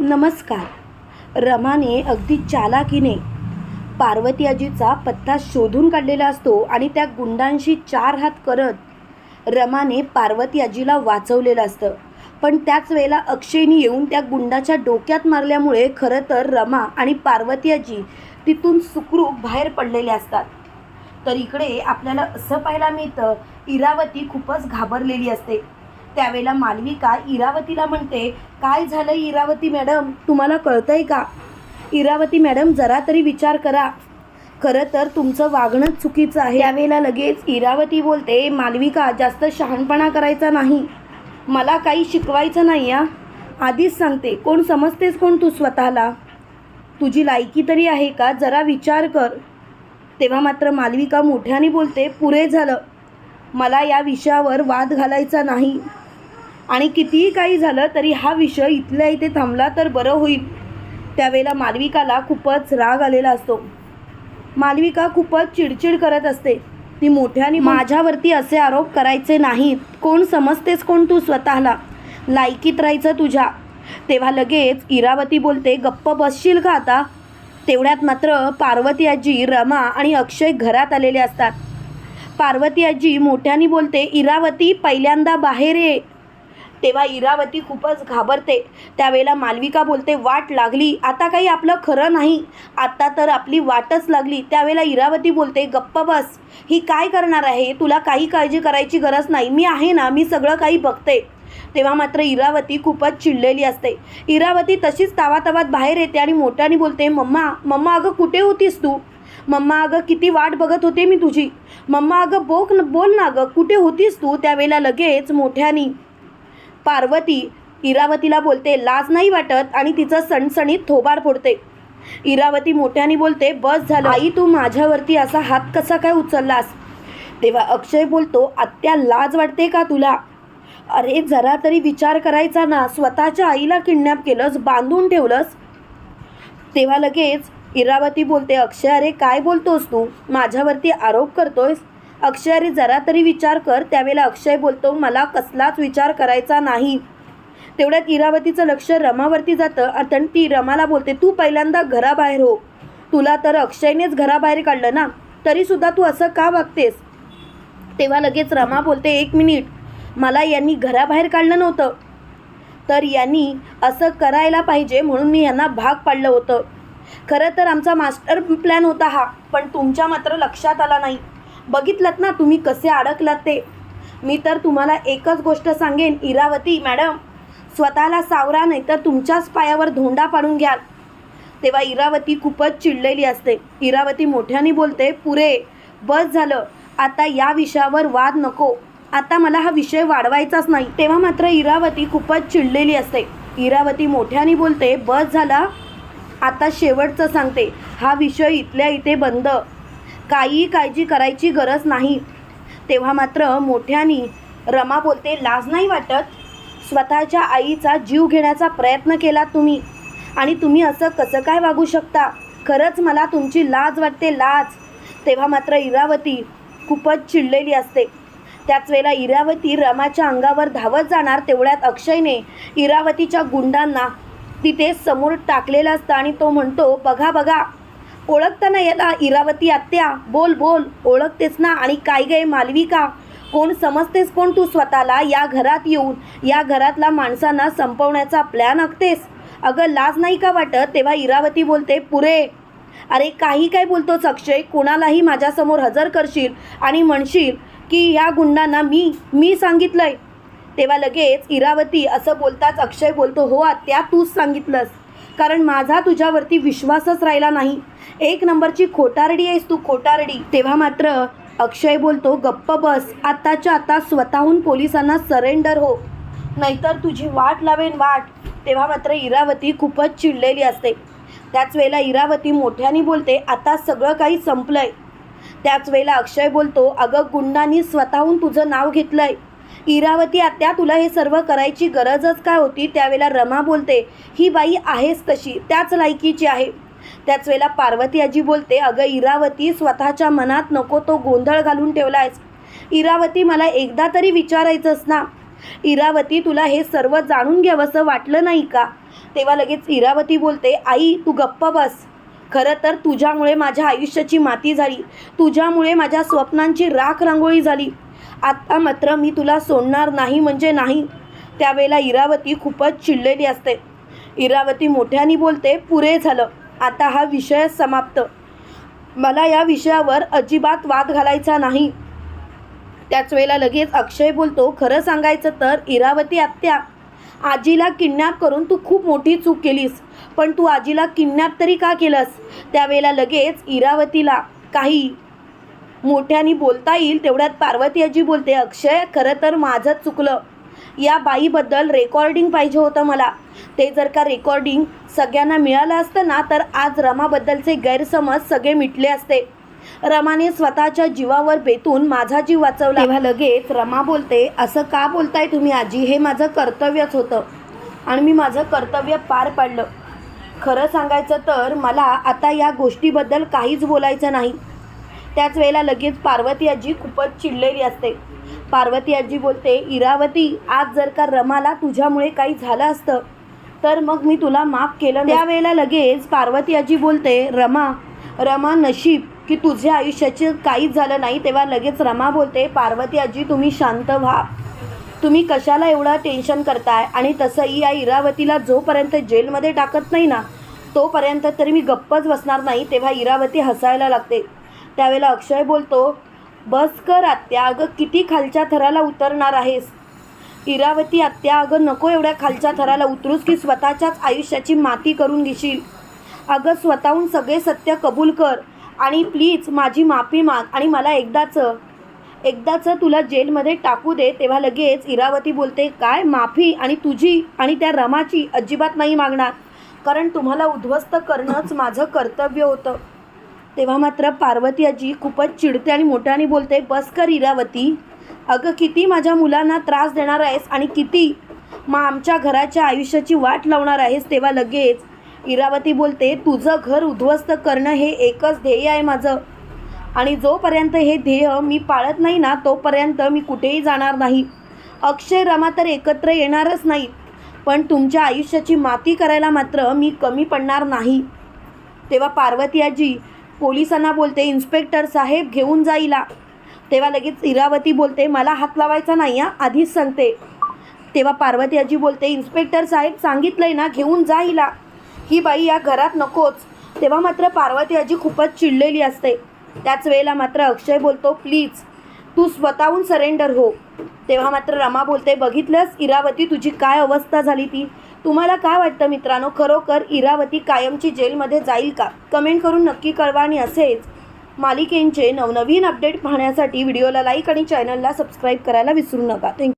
नमस्कार. रमाने अगदी चालाकीने पार्वती आजीचा पत्ता शोधून काढलेला असतो आणि त्या गुंडांशी चार हात करत रमाने पार्वती आजीला वाचवलेलं असतं. पण त्याच वेळेला अक्षयने येऊन त्या गुंडाच्या डोक्यात मारल्यामुळे खरं तर रमा आणि पार्वती आजी तिथून सुखरूप बाहेर पडलेले असतात. तर इकडे आपल्याला असं पाहायला मिळतं इरावती खूपच घाबरलेली असते. त्यावेळेला मालविका इरावतीला म्हणते काय झालं इरावती मॅडम? तुम्हाला कळतंय का? इरावती मॅडम जरा तरी विचार करा. खरं तर तुमचं वागणं चुकीचं आहे. त्यावेळेला लगेच इरावती बोलते मालविका जास्त शहाणपणा करायचा नाही. मला काही शिकवायचं नाही या आधीच सांगते कोण समजतेस कोण तू स्वतःला? तुझी लायकी तरी आहे का? जरा विचार कर. तेव्हा मात्र मालविका मोठ्याने बोलते पुरे झालं. मला या विषयावर वाद घालायचा नाही. आणि कितीही काही झालं तरी हा विषय इथल्या इथे थांबला तर बरं होईल. त्यावेळेला मालविकाला खूपच राग आलेला असतो. मालविका खूपच चिडचिड करत असते. ती मोठ्याने माझ्यावरती असे आरोप करायचे नाहीत. कोण समजतेस कोण तू स्वतःला? लायकीत राहायचं तुझ्या. तेव्हा लगेच इरावती बोलते गप्प बसशील का आता? तेवढ्यात मात्र पार्वती आजी रमा आणि अक्षय घरात आलेले असतात. पार्वती आजी मोठ्याने बोलते इरावती पहिल्यांदा बाहेर ये. तेव्हा इरावती खूपच घाबरते. त्यावेळेला मालविका बोलते वाट लागली. आता काही आपलं खरं नाही. आत्ता तर आपली वाटच लागली. त्यावेळेला इरावती बोलते गप्प बस. ही काय करणार आहे? तुला काही काळजी करायची गरज नाही. मी आहे ना मी सगळं काही बघते. तेव्हा मात्र इरावती खूपच चिडलेली असते. इरावती तशीच तावातावात बाहेर येते आणि मोठ्याने बोलते मम्मा मम्मा अगं कुठे होतीस तू? मम्मा अगं किती वाट बघत होते मी तुझी. मम्मा अगं बोक बोल ना अगं कुठे होतीस तू? त्यावेळेला लगेच मोठ्यानी पार्वती इरावतीला बोलते लाज नाही वाटत? आणि तिचं सणसणीत थोबाड फोडते. इरावती मोठ्याने बोलते बस झालं. आई तू माझ्यावरती असा हात कसा काय उचललास? तेव्हा अक्षय बोलतो आत्या लाज वाटते का तुला? अरे जरा तरी विचार करायचा ना. स्वतःच्या आईला किडनॅप केलंस बांधून ठेवलंस. तेव्हा लगेच इरावती बोलते अक्षय अरे काय बोलतोस तू? माझ्यावरती आरोप करतोयस? अक्षय अरे जरा तरी विचार कर. त्यावेळेला अक्षय बोलतो मला कसलाच विचार करायचा नाही. तेवढ्यात इरावतीचं लक्ष रमावरती जातं. आणि ती रमाला बोलते तू पहिल्यांदा घराबाहेर हो. तुला तर अक्षयनेच घराबाहेर काढलं ना? तरीसुद्धा तू असं का वागतेस? तेव्हा लगेच रमा बोलते एक मिनिट. मला यांनी घराबाहेर काढलं नव्हतं. तर यांनी असं करायला पाहिजे म्हणून मी यांना भाग पाडलं होतं. खरं तर आमचा मास्टर प्लॅन होता हा पण तुमच्या मात्र लक्षात आला नाही. बघितलं ना तुम्ही कसे अडकलात ते. मी तर तुम्हाला एकच गोष्ट सांगेन इरावती मॅडम. स्वतःला सावरा नाही तर तुमच्याच पायावर धोंडा पाडून घ्याल. तेव्हा इरावती खूपच चिडलेली असते. इरावती मोठ्याने बोलते पुरे बस झालं. आता या विषयावर वाद नको. आता मला हा विषय वाढवायचाच नाही. तेव्हा मात्र इरावती खूपच चिडलेली असते. इरावती मोठ्याने बोलते बस झाला. आता शेवटचं सांगते. हा विषय इथल्या इथे बंद. काही काळजी करायची गरज नाही. तेव्हा मात्र मोठ्याने रमा बोलते लाज नाही वाटत? स्वतःच्या आईचा जीव घेण्याचा प्रयत्न केला तुम्ही. आणि तुम्ही असं कसं काय वागू शकता? खरंच मला तुमची लाज वाटते लाज. तेव्हा मात्र इरावती खूपच चिडलेली असते. त्याच वेळेला इरावती रमाच्या अंगावर धावत जाणार तेवढ्यात अक्षयने इरावतीच्या गुंडांना तिथे समोर टाकलेलं असतं आणि तो म्हणतो बघा बघा ओळखताना येता इरावती आत्या बोल बोल ओळखतेस ना? आणि काय गे मालविका? कोण समजतेस कोण तू स्वतःला? या घरात येऊन या घरातला माणसांना संपवण्याचा प्लॅन आखतेस. अगं लाज नाही का वाटत तेव्हा इरावती बोलते पुरे. अरे काही काय बोलतोच अक्षय? कोणालाही माझ्यासमोर हजर करशील आणि म्हणशील की या गुंडांना मी मी सांगितलंय. तेव्हा लगेच इरावती असं बोलताच अक्षय बोलतो हो आत्या तूच सांगितलंस. कारण माझा तुझ्यावरती विश्वासच राहिला नाही. एक नंबरची खोटारडी आहेस तू खोटारडी. तेव्हा मात्र अक्षय बोलतो गप्प बस आत्ताच्या आता स्वतःहून पोलिसांना सरेंडर हो. नाहीतर तुझी वाट लावेन वाट. तेव्हा मात्र इरावती खूपच चिडलेली असते. त्याच वेळेला इरावती मोठ्याने बोलते आता सगळं काही संपलंय. त्याच वेळेला अक्षय बोलतो अगं गुंडांनी स्वतःहून तुझं नाव घेतलंय. इरावती आत्या तुला हे सर्व करायची गरजच काय होती? त्यावेळेला रमा बोलते ही बाई आहेस तशी त्याच लायकीची आहे. त्याच वेळेला पार्वती आजी बोलते अगं इरावती स्वतःच्या मनात नको तो गोंधळ घालून ठेवला आहेस इरावती मला एकदा तरी विचारायचंच ना. इरावती तुला हे सर्व जाणून घ्यावंसं वाटलं नाही का? तेव्हा लगेच इरावती बोलते आई तू गप्प बस. खरं तर तुझ्यामुळे माझ्या आयुष्याची माती झाली. तुझ्यामुळे माझ्या स्वप्नांची राख रांगोळी झाली. आत्ता मात्र मी तुला सोडणार नाही म्हणजे नाही. त्यावेळेला इरावती खूपच चिडलेली असते. इरावती मोठ्याने बोलते पुरे झालं. आता हा विषय समाप्त. मला या विषयावर अजिबात वाद घालायचा नाही. त्याच वेळेला लगेच अक्षय बोलतो खरं सांगायचं तर इरावती आत्या आजीला किडनॅप करून तू खूप मोठी चूक केलीस. पण तू आजीला किडनॅप तरी का केलंस? त्यावेळेला लगेच इरावतीला काही मोठ्याने बोलता येईल तेवढ्यात पार्वती आजी बोलते अक्षय खरं तर माझं चुकलं. या बाईबद्दल रेकॉर्डिंग पाहिजे होतं मला. ते जर का रेकॉर्डिंग सगळ्यांना मिळालं असतं ना तर आज रमाबद्दलचे गैरसमज सगळे मिटले असते. रमाने स्वतःच्या जीवावर बेतून माझा जीव वाचवला. तेव्हा लगेच रमा बोलते असं का बोलताय तुम्ही आजी? हे माझं कर्तव्यच होतं. आणि मी माझं कर्तव्य पार पाडलं. खरं सांगायचं तर मला आता या गोष्टीबद्दल काहीच बोलायचं नाही. त्याच वेळेला लगेच पार्वती आजी खूपच चिडलेली असते. पार्वती आजी बोलते इरावती आज जर का रमाला तुझ्यामुळे काही झालं असतं तर मग मी तुला माफ केलं त्यावेळेला लगेच पार्वती आजी बोलते रमा रमा नशीब की तुझ्या आयुष्याचे काहीच झालं नाही तेव्हा लगेच रमा बोलते पार्वती आजी तुम्ही शांत व्हा. तुम्ही कशाला एवढं टेन्शन करताय? आणि तसंही या इरावतीला जोपर्यंत जेलमध्ये टाकत नाही ना तोपर्यंत तरी मी गप्पच बसणार नाही. तेव्हा इरावती हसायला लागते. त्यावेळेला अक्षय बोलतो बस कर आत्या अगं किती खालच्या थराला उतरणार आहेस? इरावती आत्या अगं नको एवढ्या खालच्या थराला उतरूस की स्वतःच्याच आयुष्याची माती करून घेशील. अगं स्वतःहून सगळे सत्य कबूल कर. आणि प्लीज माझी माफी माग आणि मला एकदाचं एकदाचं तुला जेलमध्ये टाकू दे तेव्हा लगेच इरावती बोलते काय? माफी? आणि तुझी? आणि त्या रमाची अजिबात नाही मागणार. कारण तुम्हाला उद्ध्वस्त करणंच माझं कर्तव्य होतं. तेव्हा मात्र पार्वती आजी खूपच चिडते आणि मोठ्याने बोलते बस कर इरावती. अगं किती माझ्या मुलांना त्रास देणार आहेस आणि किती मग आमच्या घराच्या आयुष्याची वाट लावणार आहेस. तेव्हा लगेच इरावती बोलते तुझं घर उद्ध्वस्त करणं हे एकच ध्येय आहे माझं. आणि जोपर्यंत हे ध्येय मी पाळत नाही ना तोपर्यंत मी कुठेही जाणार नाही. अक्षय रमा तर एकत्र येणारच नाहीत. पण तुमच्या आयुष्याची माती करायला मात्र मी कमी पडणार नाही. तेव्हा पार्वती आजी पोलिसांना बोलते इन्स्पेक्टर साहेब घेऊन जाईला तेव्हा लगेच इरावती बोलते मला हात लावायचा नाही हा आधीच सांगते. तेव्हा पार्वती आजी बोलते इन्स्पेक्टर साहेब सांगितलंय ना घेऊन जाईला ही बाई या घरात नकोच. तेव्हा मात्र पार्वती आजी खूपच चिडलेली असते. त्याच वेळेला मात्र अक्षय बोलतो प्लीज तू स्वतःहून सरेंडर हो. तेव्हा मात्र रमा बोलते बघितलंस इरावती तुझी काय अवस्था झाली ती? तुम्हाला काय वाटतं मित्रांनो? खरोखर इरावती कायमची जेलमध्ये जाईल का? कमेंट करून नक्की कळवा आणि असेच मालिकेंचे नवनवीन अपडेट पाहण्यासाठी व्हिडिओला लाईक आणि चॅनलला सबस्क्राईब करायला विसरू नका. थँक्यू